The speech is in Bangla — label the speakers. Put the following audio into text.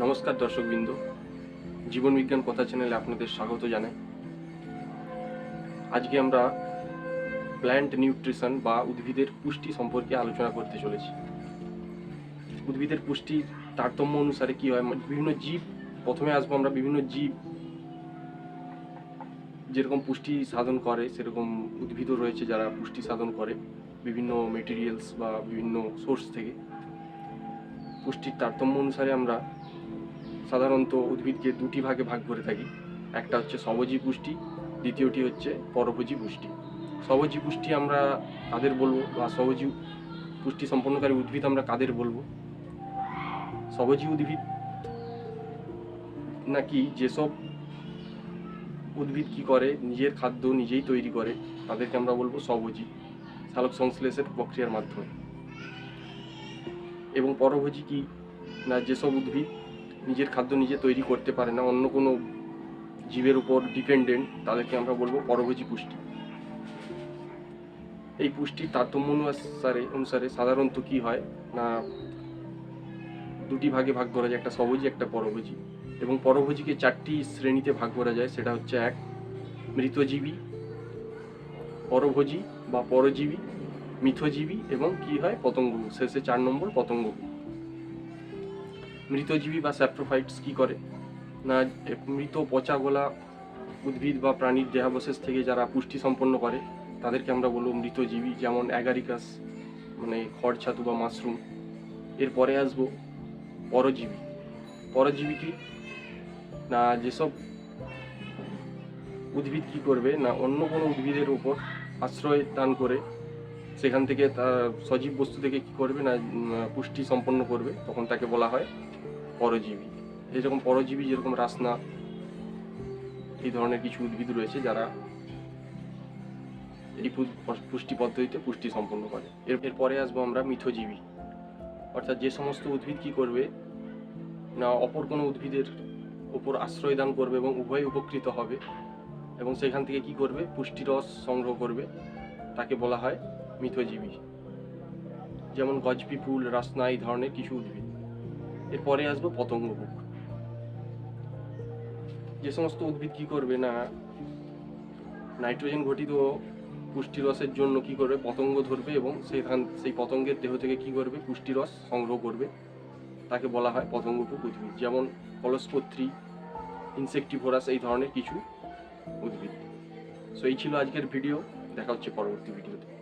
Speaker 1: নমস্কার দর্শকবৃন্দ। জীবন বিজ্ঞান কথা চ্যানেলে আপনাদের স্বাগত জানাই। আজকে আমরা প্ল্যান্ট নিউট্রিশন বা উদ্ভিদের পুষ্টি সম্পর্কে আলোচনা করতে চলেছি। উদ্ভিদের পুষ্টির তারতম্য অনুসারে কি হয়? মানে বিভিন্ন জীব, প্রথমে আসব আমরা বিভিন্ন জীব। যেরকম পুষ্টি সাধন করে, সেরকম উদ্ভিদও রয়েছে যারা পুষ্টি সাধন করে, বিভিন্ন মেটেরিয়ালস বা বিভিন্ন সোর্স থেকে। পুষ্টির তারতম্য অনুসারে আমরা সাধারণত উদ্ভিদকে দুটি ভাগে ভাগ করে থাকি। একটা হচ্ছে সবজি পুষ্টি, দ্বিতীয়টি হচ্ছে পরভোজী পুষ্টি। সবজি পুষ্টি আমরা কাদের বলব বা সবজি পুষ্টি সম্পন্নকারী উদ্ভিদ আমরা কাদের বলব? সবজি উদ্ভিদ নাকি যেসব উদ্ভিদ কি করে, নিজের খাদ্য নিজেই তৈরি করে, তাদেরকে আমরা বলব সবজি, সালোক সংশ্লেষের প্রক্রিয়ার মাধ্যমে। এবং পরভোজী কি না, যেসব উদ্ভিদ নিজের খাদ্য নিজে তৈরি করতে পারে না, অন্য কোনো জীবের উপর ডিপেন্ডেন্ট তাদেরকে আমরা বলব পরভোজী পুষ্টি। এই পুষ্টির তারতম্য অনুসারে অনুসারে সাধারণত কি হয় না, দুটি ভাগে ভাগ করা যায়, একটা সবজি, একটা পরভোজী। এবং পরভোজীকে চারটি শ্রেণীতে ভাগ করা যায়, সেটা হচ্ছে এক, মৃতজীবী, পরভোজী বা পরজীবী, মিথজীবী এবং কি হয় পতঙ্গ শেষে চার নম্বর পতঙ্গ মৃতজীবী বা স্যাপ্রোফাইটস কি করে? না মৃত পচা গলা উদ্ভিদ বা প্রাণীর দেহাবশেষ থেকে যারা পুষ্টি সম্পন্ন করে, তাদেরকে আমরা বলব মৃতজীবী, যেমন অ্যাগারিকাস মানে খড়, ছাতু বা মাশরুম। এরপরে আসব পরজীবী। পরজীবী কি না, যেসব উদ্ভিদ কি করবে, না, অন্য কোনো উদ্ভিদের উপর আশ্রয় দান করে সেখান থেকে তার সজীব বস্তু থেকে কি করবে না পুষ্টি সম্পন্ন করবে, তখন তাকে বলা হয় পরজীবী। এরকম পরজীবী, যেরকম রাসনা, এই ধরনের কিছু উদ্ভিদ রয়েছে যারা এই পুষ্টি পদ্ধতিতে পুষ্টি সম্পন্ন করে। এর, এরপরে আসব আমরা মিথজীবী। অর্থাৎ যে সমস্ত উদ্ভিদ কি করবে না, অপর কোনো উদ্ভিদের উপর আশ্রয় দান করবে এবং উভয় উপকৃত হবে, এবং সেখান থেকে কি করবে পুষ্টিরস সংগ্রহ করবে, তাকে বলা হয় মিথজীবী যেমন গজপিপুল রাসনা এই ধরনের কিছু উদ্ভিদ। এরপরে আসব পতঙ্গভুক যে সমস্ত উদ্ভিদ কি করবে না, নাইট্রোজেন ঘটিত পুষ্টিরসের জন্য কি করবে, পতঙ্গ ধরবে এবং সেখান সেই পতঙ্গের দেহ থেকে কি করবে, পুষ্টিরস সংগ্রহ করবে। তাকে বলা হয় পতঙ্গভুক উদ্ভিদ। যেমন কলসপত্রী ইনসেক্টিভোরাস এই ধরনের কিছু উদ্ভিদ। সো এই ছিল আজকের ভিডিও। দেখা হচ্ছে পরবর্তী ভিডিওতে।